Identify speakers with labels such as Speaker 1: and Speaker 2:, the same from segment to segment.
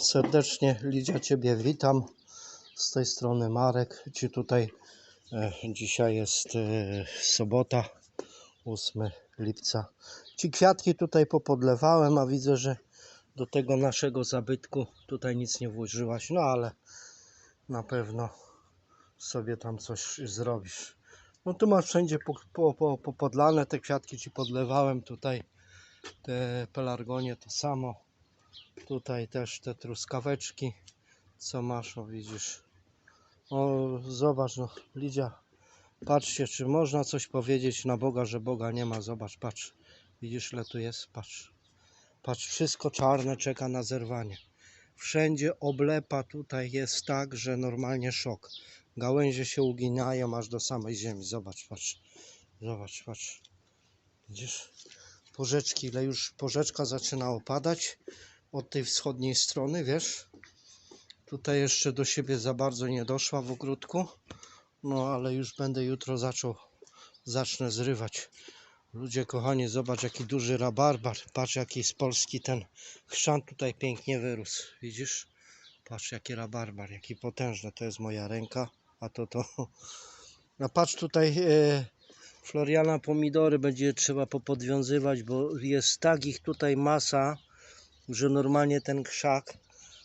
Speaker 1: Serdecznie Lidia Ciebie witam. Z tej strony Marek. Ci tutaj e, dzisiaj jest e, sobota, 8 lipca. Ci kwiatki tutaj popodlewałem, a widzę, że do tego naszego zabytku tutaj nic nie włożyłaś. No ale na pewno sobie tam coś zrobisz. No tu masz wszędzie po, po, po, popodlane te kwiatki ci podlewałem tutaj te pelargonie to samo tutaj też te truskaweczki co masz o widzisz. O zobacz no Lidia patrzcie czy można coś powiedzieć na Boga że Boga nie ma. Zobacz patrz. Widzisz ile tu jest? Patrz. Patrz wszystko czarne czeka na zerwanie. Wszędzie oblepa tutaj jest tak że normalnie szok. Gałęzie się uginają aż do samej ziemi. Zobacz patrz. Zobacz patrz. Widzisz? Porzeczki, ile już porzeczka zaczyna opadać od tej wschodniej strony, wiesz? Tutaj jeszcze do siebie za bardzo nie doszła w ogródku, no ale już będę jutro zaczął, zacznę zrywać. Ludzie kochani, zobacz jaki duży rabarbar, patrz jaki z Polski ten chrzan tutaj pięknie wyrósł, widzisz? Patrz jaki rabarbar, jaki potężny, to jest moja ręka, a to to... A patrz tutaj... E, Floriana pomidory będzie trzeba popodwiązywać, bo jest tak ich tutaj masa, że normalnie ten krzak,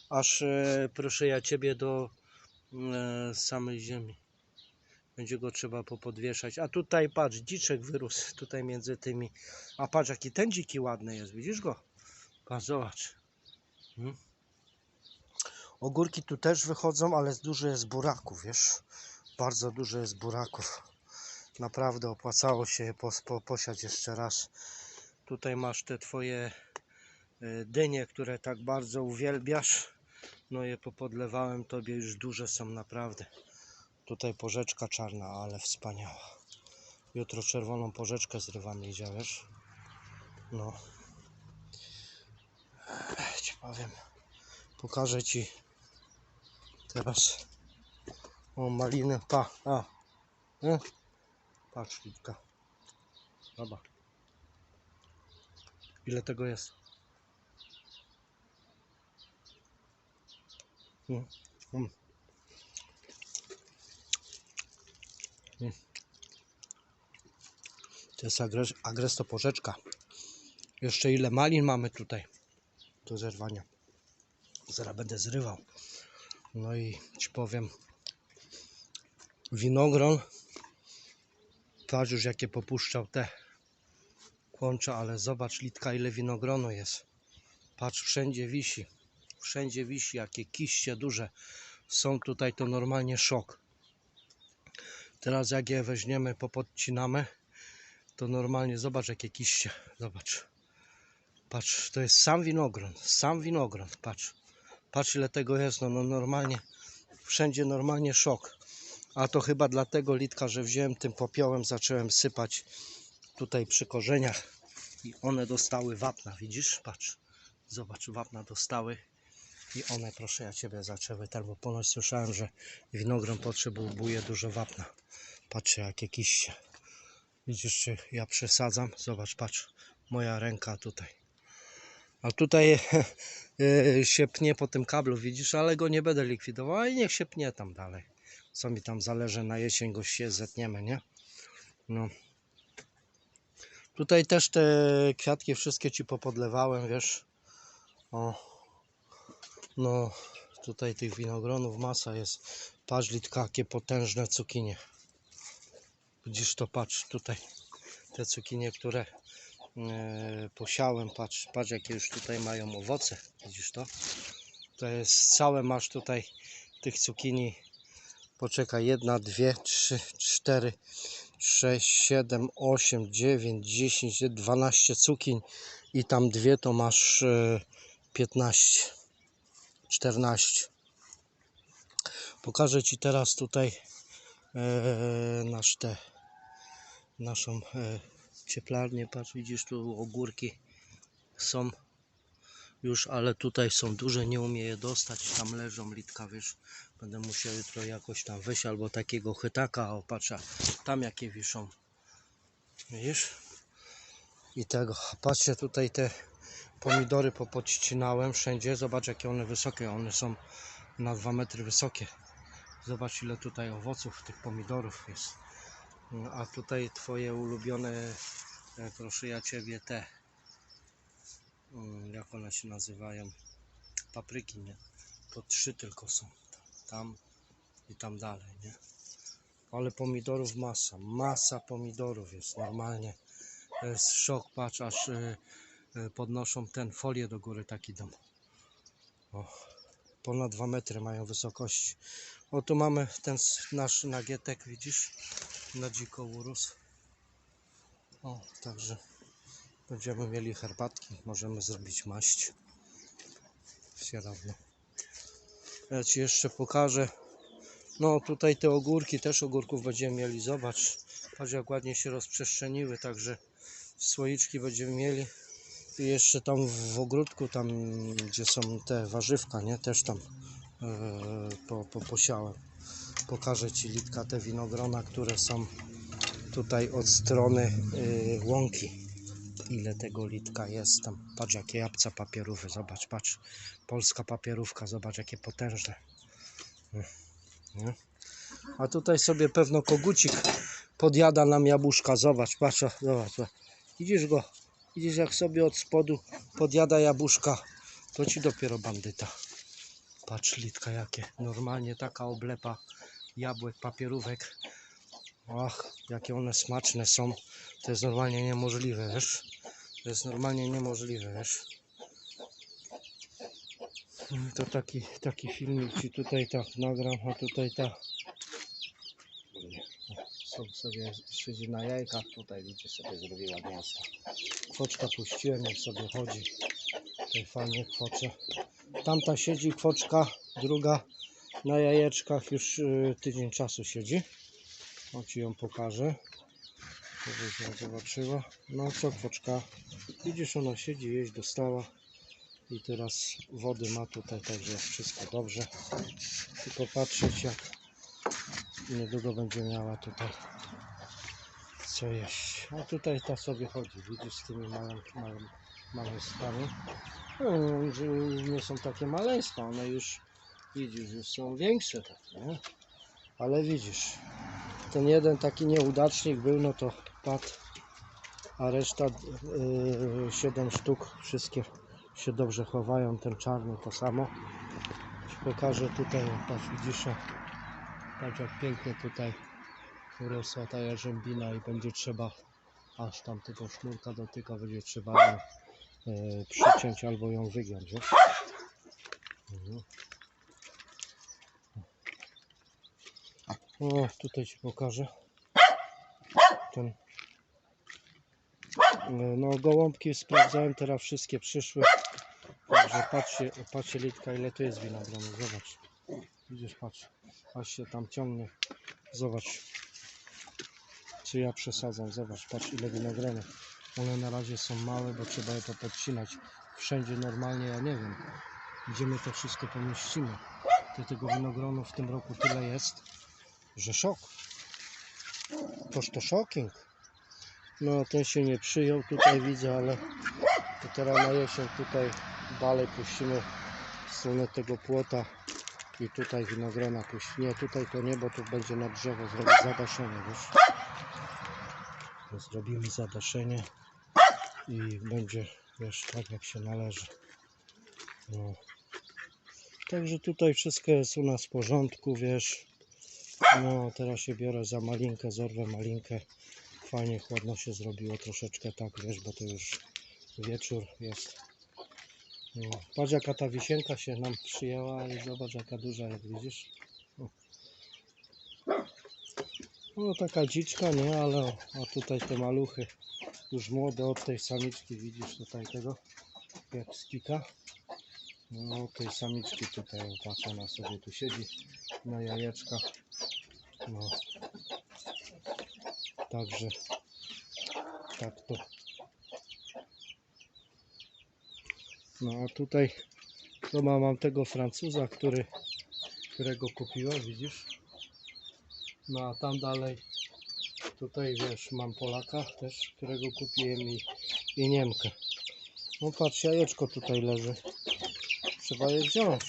Speaker 1: aż e, proszę ja Ciebie do e, samej ziemi. Będzie go trzeba popodwieszać. A tutaj patrz, dziczek wyrósł tutaj między tymi. A patrz jaki ten dziki ładny jest, widzisz go? Patrz, zobacz. Hmm? Ogórki tu też wychodzą, ale dużo jest buraków, wiesz? Bardzo dużo jest buraków naprawdę opłacało się je pos, po, posiać jeszcze raz. Tutaj masz te twoje dynie, które tak bardzo uwielbiasz. No je popodlewałem tobie, już duże są naprawdę. Tutaj porzeczka czarna, ale wspaniała. Jutro czerwoną porzeczkę zrywam, Lidia, wiesz? No. Ci powiem. Pokażę ci teraz. O, maliny, pa, a. Nie? Patrz, Litka. Zobacz. Ile tego jest? Mm. Mm. Mm. To jest agres, agres to porzeczka. Jeszcze ile malin mamy tutaj do zerwania. Zaraz będę zrywał. No i ci powiem winogron Patrz już jakie popuszczał te kłącza, ale zobacz Litka ile winogronu jest. Patrz wszędzie wisi. Wszędzie wisi jakie kiście duże są tutaj to normalnie szok. Teraz jak je weźmiemy, popodcinamy to normalnie zobacz jakie kiście. Zobacz. Patrz, to jest sam winogron. Sam winogron. Patrz. Patrz ile tego jest. No, no normalnie wszędzie normalnie szok. A to chyba dlatego litka, że wziąłem tym popiołem, zacząłem sypać tutaj przy korzeniach i one dostały wapna, widzisz? Patrz, zobacz, wapna dostały i one, proszę ja Ciebie, zaczęły bo ponoć słyszałem, że winogron potrzebuje dużo wapna. Patrzcie, jakie kiście. Widzisz, czy ja przesadzam? Zobacz, patrz, moja ręka tutaj. A tutaj e, się pnie po tym kablu, widzisz, ale go nie będę likwidował i niech się pnie tam dalej co mi tam zależy, na jesień go się zetniemy, nie? No. Tutaj też te kwiatki wszystkie Ci popodlewałem, wiesz. O. No, tutaj tych winogronów masa jest. Patrz, litka, jakie potężne cukinie. Widzisz to, patrz, tutaj te cukinie, które e, posiałem, patrz, patrz jakie już tutaj mają owoce, widzisz to? To jest całe masz tutaj tych cukinii Poczekaj, jedna, dwie, trzy, cztery, sześć, siedem, osiem, dziewięć, dziesięć, dwanaście cukiń i tam dwie to masz e, piętnaście, czternaście. Pokażę Ci teraz tutaj e, nasz te, naszą e, cieplarnię. Patrz, widzisz tu ogórki są już, ale tutaj są duże, nie umie je dostać, tam leżą litka, wiesz, będę musiał jutro jakoś tam wyjść, albo takiego chytaka, o patrza, tam jakie wiszą, widzisz? I tego, patrzcie tutaj te Pomidory popodcinałem wszędzie. Zobacz jakie one wysokie. One są na 2 metry wysokie. Zobacz ile tutaj owoców tych pomidorów jest. No, A tutaj twoje ulubione, e, proszę ja ciebie, te, mm, jak one się nazywają, papryki, nie? To trzy tylko są. Tam i tam dalej, nie? Ale pomidorów masa, masa pomidorów jest normalnie. To jest szok, patrz, aż e, podnoszą ten folię do góry, taki dom. O, ponad 2 metry mają wysokości. O, tu mamy ten nasz nagietek, widzisz? Na dziko urósł. O, także będziemy mieli herbatki, możemy zrobić maść. Sierowno. Ja Ci jeszcze pokażę. No tutaj te ogórki, też ogórków będziemy mieli, zobacz. Patrz jak ładnie się rozprzestrzeniły, także słoiczki będziemy mieli. Jeszcze tam w ogródku, tam gdzie są te warzywka, nie? Też tam e, po, po, posiałem. Pokażę Ci Litka te winogrona, które są tutaj od strony y, łąki. Ile tego litka jest tam. Patrz jakie jabłca papierówy, zobacz, patrz. Polska papierówka, zobacz jakie potężne. Mm, Nie? A tutaj sobie pewno kogucik podjada nam jabłuszka, zobacz, patrz, zobacz. Widzisz go? Widzisz jak sobie od spodu podjada jabłuszka. To ci dopiero bandyta. Patrz litka jakie. Normalnie taka oblepa jabłek, papierówek. Ach, jakie one smaczne są. To jest normalnie niemożliwe, wiesz? To jest normalnie niemożliwe, wiesz? Mm, To taki, taki filmik ci tutaj tak nagram, a tutaj ta są sobie siedzi na jajkach, tutaj widzicie sobie zrobiła miasto. Kwoczka puściłem, jak sobie chodzi. Tutaj fajnie kwocze. Tamta siedzi kwoczka, druga na jajeczkach już y, tydzień czasu siedzi. O ci ją pokażę. Żebyś ją zobaczyła. No co kwoczka. Widzisz ona siedzi, jeść dostała. I teraz wody ma tutaj, także jest wszystko dobrze. Tylko patrzeć jak niedługo będzie miała tutaj co jeść. A tutaj ta sobie chodzi, widzisz z tymi maleństwami. No, nie są takie maleństwa, one już widzisz, już są większe takie, nie? Ale widzisz, ten jeden taki nieudacznik był, no to padł, a reszta yy, 7 sztuk, wszystkie się dobrze chowają, ten czarny to samo. Ci pokażę tutaj, patrz widzisz, patrz jak pięknie tutaj urosła ta jarzębina i będzie trzeba, aż tam tego sznurka dotyka, będzie trzeba ją yy, przyciąć albo ją wygiąć? Mhm. O, tutaj Ci pokażę. Ten. e, No, gołąbki sprawdzałem, teraz wszystkie przyszły. Także patrzcie, patrzcie Litka, ile tu jest winogronu. Zobacz. Widzisz, patrz. Aż się tam ciągnie. Zobacz. Czy ja przesadzam? Zobacz, patrz ile winogronów. One na razie są małe, bo trzeba je to podcinać. Wszędzie normalnie, ja nie wiem, gdzie my to wszystko pomieścimy. To tego winogronu w tym roku tyle jest, że szok. Toż to shocking. No ten się nie przyjął tutaj widzę, ale to teraz na jesień tutaj dalej puścimy w stronę tego płota i tutaj winogrona puścimy. Nie, tutaj to nie, bo tu będzie na drzewo zrobić zadaszenie, wiesz. Zrobimy zadaszenie i będzie, wiesz, tak jak się należy. No. Także tutaj wszystko jest u nas w porządku, wiesz. No, teraz się biorę za malinkę, zorwę malinkę. Fajnie chłodno się zrobiło troszeczkę tak, wiesz, bo to już wieczór jest. No, patrz jaka ta wisienka się nam przyjęła i zobacz jaka duża, jak widzisz. O. No taka dziczka, nie, ale o, a tutaj te maluchy już młode od tej samiczki, widzisz tutaj tego, jak skika. No tej samiczki tutaj, o, patrz ona sobie tu siedzi na jajeczkach. No. Także tak to. No a tutaj to ma, mam tego Francuza, który, którego kupiłem, widzisz? No a tam dalej tutaj wiesz, mam Polaka też, którego kupiłem i, i Niemkę. No patrz, jajeczko tutaj leży. Trzeba je wziąć.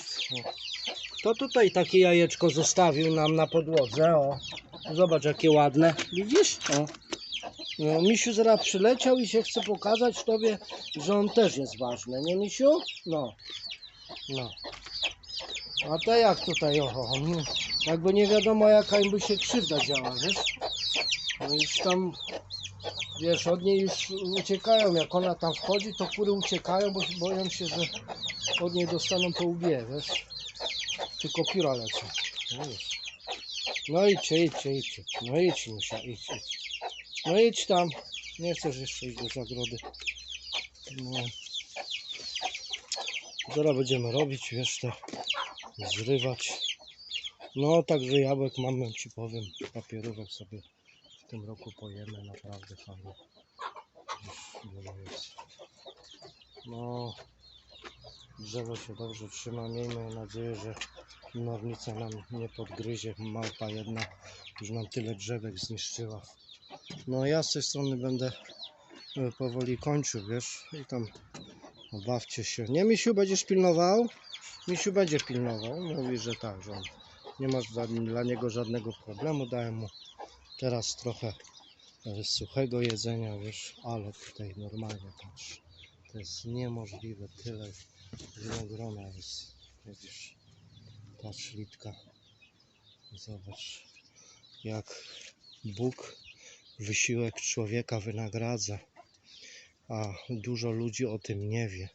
Speaker 1: O. Tutaj takie jajeczko zostawił nam na podłodze. O, zobacz jakie ładne. Widzisz? O. No, Misiu zaraz przyleciał i się chce pokazać tobie, że on też jest ważny, nie Misiu? No. No. A to jak tutaj, oho, jakby nie wiadomo jaka im by się krzywda działa, wiesz? No już tam, wiesz, od niej już uciekają, jak ona tam wchodzi, to kury uciekają, bo boją się, że od niej dostaną po łbie, wiesz? Tylko pióra lecą. No, jest. no idźcie, idźcie, idźcie. No idź, Musia, idź, idź. No idź tam. Nie chcesz jeszcze iść do zagrody. No. Zaraz będziemy robić, wiesz, zrywać. No, także jabłek mamy, ci powiem, papierówek sobie w tym roku pojemy, naprawdę fajnie. No, drzewo się dobrze trzyma, miejmy nadzieję, że nornica nam nie podgryzie, małpa jedna już nam tyle drzewek zniszczyła. No ja z tej strony będę e, powoli kończył, wiesz, i tam bawcie się. Nie, Misiu, będziesz pilnował? Misiu będzie pilnował, mówi, że tak, że on nie ma dla, niego żadnego problemu, dałem mu teraz trochę suchego jedzenia, wiesz, ale tutaj normalnie, patrz, to jest niemożliwe, tyle winogrona jest, widzisz, patrz, litka, zobacz, jak Bóg wysiłek człowieka wynagradza, a dużo ludzi o tym nie wie,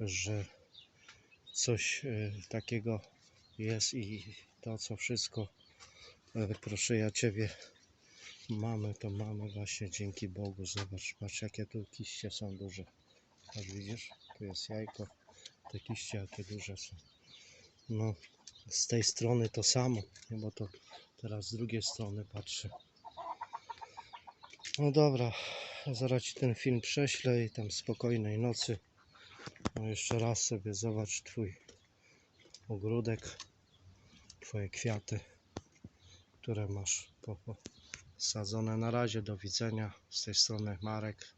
Speaker 1: że coś e, takiego jest i to, co wszystko, e, proszę ja Ciebie, mamy, to mamy właśnie dzięki Bogu. Zobacz, patrz jakie tu kiście są duże. Patrz, widzisz? Tu jest jajko, te kiście jakie duże są. No, z tej strony to samo, bo to teraz z drugiej strony patrzę. No dobra, zaraz Ci ten film prześlę i tam spokojnej nocy. No jeszcze raz sobie zobacz Twój ogródek, Twoje kwiaty, które masz po- posadzone. Na razie do widzenia. Z tej strony Marek.